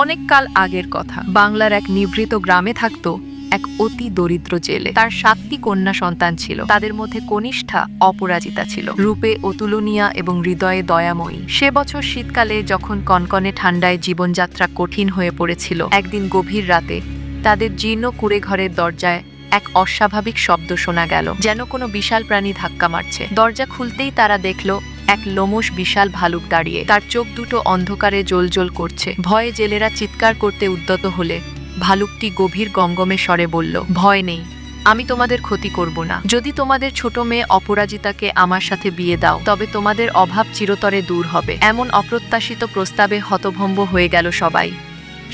অনেক কাল আগের কথা। বাংলার এক নিভৃত গ্রামে থাকত এক অতি দরিদ্র জেলে। তার সাতটি কন্যা সন্তান ছিল। তাদের মধ্যে কনিষ্ঠা অপরাজিতা ছিল। রূপে অতুলনীয়া এবং হৃদয়ে দয়াময়ী। সে বছর শীতকালে যখন কনকনে ঠান্ডায় জীবনযাত্রা কঠিন হয়ে পড়েছিল, একদিন গভীর রাতে তাদের জীর্ণ কুড়ে ঘরের দরজায় এক অস্বাভাবিক শব্দ শোনা গেল, যেন কোনো বিশাল প্রাণী ধাক্কা মারছে। দরজা খুলতেই তারা দেখল এক লোমশ বিশাল ভালুক দাঁড়িয়ে। তার চোখ দুটো অন্ধকারে জ্বলজ্বল করছে। ভয়ে জেলেরা চিৎকার করতে উদ্যত হলে, ভালুকটি গভীর গমগমে স্বরে বলল, ভয় নেই, আমি তোমাদের ক্ষতি করব না। যদি তোমাদের ছোট মেয়ে অপরাজিতাকে আমার সাথে বিয়ে দাও, তবে তোমাদের অভাব চিরতরে দূর হবে এমন অপ্রত্যাশিত প্রস্তাবে হতভম্ব হয়ে গেল সবাই।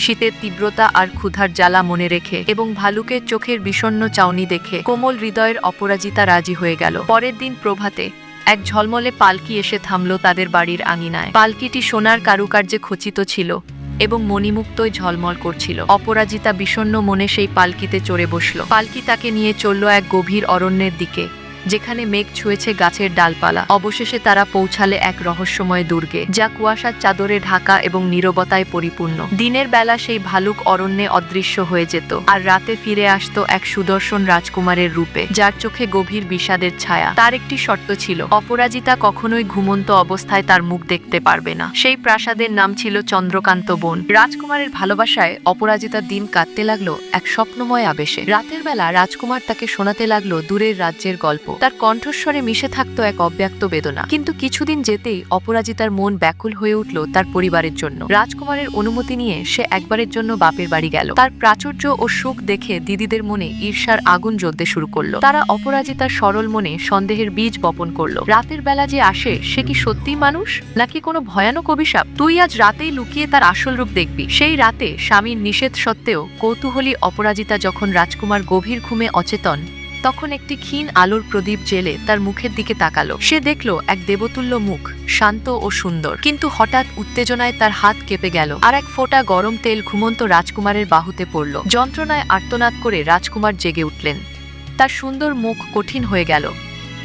শীতের তীব্রতা আর ক্ষুধার জ্বালা মনে রেখে এবং ভালুকের চোখের বিষণ্ণ চাউনি দেখে কোমল হৃদয়ের অপরাজিতা রাজি হয়ে গেল। পরের দিন প্রভাতে এক ঝলমলে পালকি এসে থামল তাদের বাড়ির আঙিনায়। পালকিটি সোনার কারুকার্যে খচিত ছিল এবং মণিমুক্তই ঝলমল করছিল। অপরাজিতা বিষণ্ন মনে সেই পালকিতে চড়ে বসল। পালকি তাকে নিয়ে চলল এক গভীর অরণ্যের দিকে। যেখানে মেঘ ছুঁয়েছে গাছের ডালপালা। অবশেষে তারা পৌঁছালে এক রহস্যময় দুর্গে, যা কুয়াশার চাদরে ঢাকা এবং নীরবতায় পরিপূর্ণ। দিনের বেলা সেই ভালুক অরণ্যে অদৃশ্য হয়ে যেত, আর রাতে ফিরে আসতো এক সুদর্শন রাজকুমারের রূপে, যার চোখে গভীর বিষাদের ছায়া। তার একটি শর্ত ছিল, অপরাজিতা কখনোই ঘুমন্ত অবস্থায় তার মুখ দেখতে পারবে না। সেই প্রাসাদের নাম ছিল চন্দ্রকান্ত বন। রাজকুমারের ভালোবাসায় অপরাজিতার দিন কাটতে লাগল এক স্বপ্নময় আবেশে। রাতের বেলা রাজকুমার তাকে শোনাতে লাগল দূরের রাজ্যের গল্প। তার কণ্ঠস্বরে মিশে থাকতো এক অব্যক্ত বেদনা। কিন্তু কিছুদিন যেতেই অপরাজিতার মন ব্যাকুল হয়ে উঠল তার পরিবারের জন্য। রাজকুমারের অনুমতি নিয়ে সে একবারের জন্য বাপের বাড়ি গেল। তার প্রাচুর্য ও সুখ দেখে দিদিদের মনে ঈর্ষার আগুন জ্বলতে শুরু করল। তারা অপরাজিতার সরল মনে সন্দেহের বীজ বপন করল। রাতের বেলা যে আসে, সে কি সত্যিই মানুষ? নাকি কোনো ভয়ানক অভিশাপ? তুই আজ রাতেই লুকিয়ে তার আসল রূপ দেখবি। সেই রাতে স্বামীর নিষেধ সত্ত্বেও কৌতূহলী অপরাজিতা যখন রাজকুমার গভীর ঘুমে অচেতন তখন একটি ক্ষীণ আলোর প্রদীপ জেলে তার মুখের দিকে তাকালো। সে দেখল এক দেবতুল্য মুখ, শান্ত ও সুন্দর। কিন্তু হঠাৎ উত্তেজনায় তার হাত কেঁপে গেল আর এক ফোঁটা গরম তেল ঘুমন্ত রাজকুমারের বাহুতে পড়ল। যন্ত্রণায় আর্তনাদ করে রাজকুমার জেগে উঠলেন। তার সুন্দর মুখ কঠিন হয়ে গেল।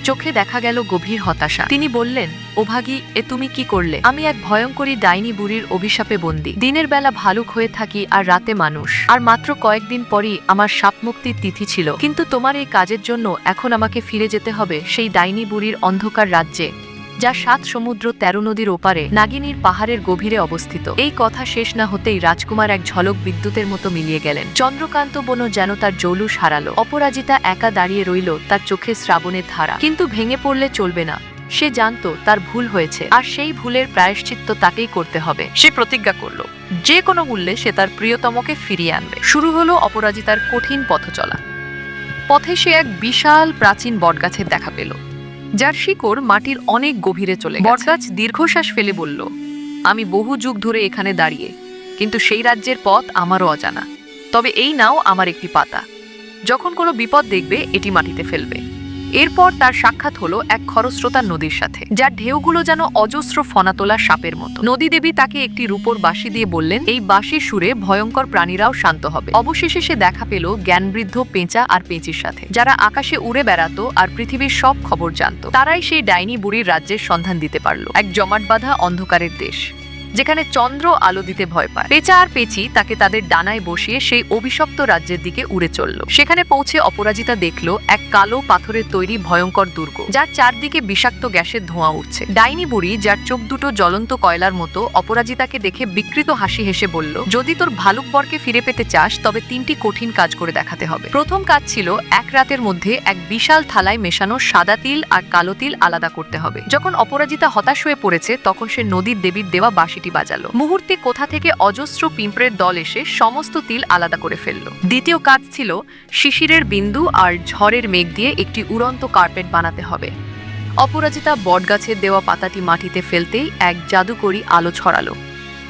চোখে দেখা গেল গভীর হতাশা। তিনি বললেন ওভাগী এ তুমি কি করলে? আমি এক ভয়ঙ্করী ডাইনি বুড়ির অভিশাপে বন্দী। দিনের বেলা ভালুক হয়ে থাকি আর রাতে মানুষ। আর মাত্র কয়েকদিন পরই আমার সাপ মুক্তির তিথি ছিল। কিন্তু তোমার এই কাজের জন্য এখন আমাকে ফিরে যেতে হবে সেই ডাইনি বুড়ির অন্ধকার রাজ্যে। যা সাত সমুদ্র তেরো নদীর ওপারে নাগিনীর পাহাড়ের গভীরে অবস্থিত। এই কথা শেষ না হতেই রাজকুমার এক ঝলক বিদ্যুতের মতো মিলিয়ে গেলেন। চন্দ্রকান্ত বন যেন তার জৌলুস হারালো। অপরাজিতা একা দাঁড়িয়ে রইল তার চোখে শ্রাবণের ধারা। কিন্তু ভেঙে পড়লে চলবে না। সে জানতো তার ভুল হয়েছে। আর সেই ভুলের প্রায়শ্চিত্ত তাকেই করতে হবে। সে প্রতিজ্ঞা করল। যে কোনো মূল্যে সে তার প্রিয়তমকে ফিরিয়ে আনবে। শুরু হলো অপরাজিতার কঠিন পথ চলা পথে সে এক বিশাল প্রাচীন বটগাছের দেখা পেল। যার শিকড় মাটির অনেক গভীরে চলে গেছে। বটগাছ দীর্ঘশ্বাস ফেলে বলল, আমি বহু যুগ ধরে এখানে দাঁড়িয়ে, কিন্তু সেই রাজ্যের পথ আমারও অজানা। তবে এই নাও আমার একটি পাতা। যখন কোনো বিপদ দেখবে, এটি মাটিতে ফেলবে। এরপর তার সাক্ষাৎ হলো এক খরস্রোতা নদীর সাথে, যার ঢেউগুলো যেন অজস্র ফনা তোলা সাপের মতো। নদী দেবী তাকে একটি রূপোর বাঁশি দিয়ে বললেন, এই বাঁশির সুরে ভয়ঙ্কর প্রাণীরাও শান্ত হবে। অবশেষে সে দেখা পেল জ্ঞানবৃদ্ধ পেঁচা আর পেঁচির সাথে, যারা আকাশে উড়ে বেড়াতো আর পৃথিবীর সব খবর জানতো। তারাই সেই ডাইনি বুড়ির রাজ্যের সন্ধান দিতে পারল। এক জমাট বাঁধা অন্ধকারের দেশ। যেখানে চন্দ্র আলো দিতে ভয় পায়। পেঁচা আর পেঁচি তাকে তাদের ডানায় বসিয়ে সেই অভিশপ্ত রাজ্যের দিকে উড়ে চলল। সেখানে পৌঁছে অপরাজিতা দেখল এক কালো পাথরের তৈরি ভয়ঙ্কর দুর্গ, যার চারদিকে বিষাক্ত গ্যাসের ধোঁয়া উঠছে ডাইনি বুড়ি, যার চোখ দুটো জ্বলন্ত কয়লার মতো, অপরাজিতাকে দেখে বিকৃত হাসি হেসে বলল, যদি তোর ভালুক বরকে ফিরে পেতে চাস, তবে তিনটি কঠিন কাজ করে দেখাতে হবে। প্রথম কাজ ছিল এক রাতের মধ্যে এক বিশাল থালায় মেশানো সাদা তিল আর কালো তিল আলাদা করতে হবে। যখন অপরাজিতা হতাশ হয়ে পড়েছে, তখন সে নদীর দেবীর দেওয়া বাঁশিটি বাজালো। মুহূর্তে কোথা থেকে অজস্র পিঁপড়ের দল এসে সমস্ত তিল আলাদা করে ফেলল। দ্বিতীয় কাজ ছিল শিশিরের বিন্দু আর ঝড়ের মেঘ দিয়ে একটি উড়ন্ত কার্পেট বানাতে হবে। অপরাজিতা বটগাছের দেওয়া পাতাটি মাটিতে ফেলতেই এক জাদুকরি আলো ছড়ালো।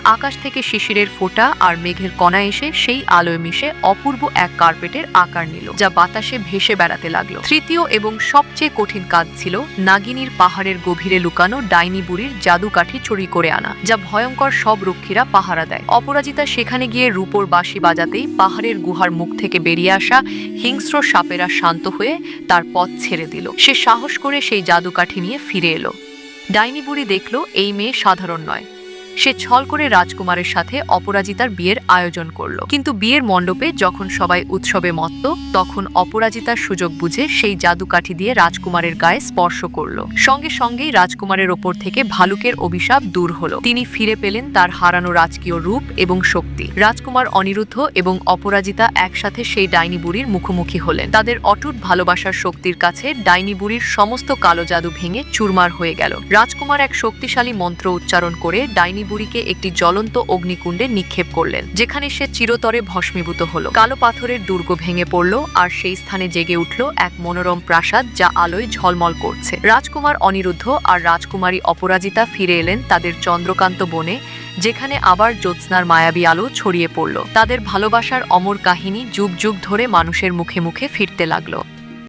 আকাশ থেকে শিশিরের ফোঁটা আর মেঘের কণা এসে সেই আলোয় মিশে অপূর্ব এক কার্পেটের আকার নিল, যা বাতাসে ভেসে বেড়াতে লাগল। তৃতীয় এবং সবচেয়ে কঠিন কাজ ছিল নাগিনীর পাহাড়ের গভীরে লুকানো ডাইনি বুড়ির জাদুকাঠি চুরি করে আনা, যা ভয়ঙ্কর সব রক্ষীরা পাহারা দেয়। অপরাজিতা সেখানে গিয়ে রূপোর বাঁশি বাজাতেই পাহাড়ের গুহার মুখ থেকে বেরিয়ে আসা হিংস্র সাপেরা শান্ত হয়ে তার পথ ছেড়ে দিল। সে সাহস করে সেই জাদুকাঠি নিয়ে ফিরে এলো। ডাইনি বুড়ি দেখল, এই মেয়ে সাধারণ নয়। সে ছল করে রাজকুমারের সাথে অপরাজিতার বিয়ের আয়োজন করল। কিন্তু বিয়ের মণ্ডপে যখন সবাই উৎসবে মত্ত, তখন অপরাজিতার সুযোগ বুঝে সেই জাদুকাঠি দিয়ে রাজকুমারের গায়ে স্পর্শ করল। সঙ্গে সঙ্গেই রাজকুমারের ওপর থেকে ভালুকের অভিশাপ দূর হলো। তিনি ফিরে পেলেন তার হারানো রাজকীয় রূপ এবং শক্তি। রাজকুমার অনিরুদ্ধ এবং অপরাজিতা একসাথে সেই ডাইনি বুড়ির মুখোমুখি হলেন। তাদের অটুট ভালোবাসার শক্তির কাছে ডাইনি বুড়ির সমস্ত কালো জাদু ভেঙে চুরমার হয়ে গেল। রাজকুমার এক শক্তিশালী মন্ত্র উচ্চারণ করে ডাইনি বুড়িকে একটি জ্বলন্ত অগ্নিকুণ্ডে নিক্ষেপ করলেন, যেখানে সে চিরতরে ভস্মীভূত হল। কালো পাথরের দুর্গ ভেঙে পড়ল আর সেই স্থানে জেগে উঠল এক মনোরম প্রাসাদ যা আলোয় ঝলমল করছে। রাজকুমার অনিরুদ্ধ আর রাজকুমারী অপরাজিতা ফিরে এলেন তাদের চন্দ্রকান্ত বনে, যেখানে আবার জ্যোৎস্নার মায়াবী আলো ছড়িয়ে পড়ল। তাদের ভালোবাসার অমর কাহিনী যুগ যুগ ধরে মানুষের মুখে মুখে ফিরতে লাগল।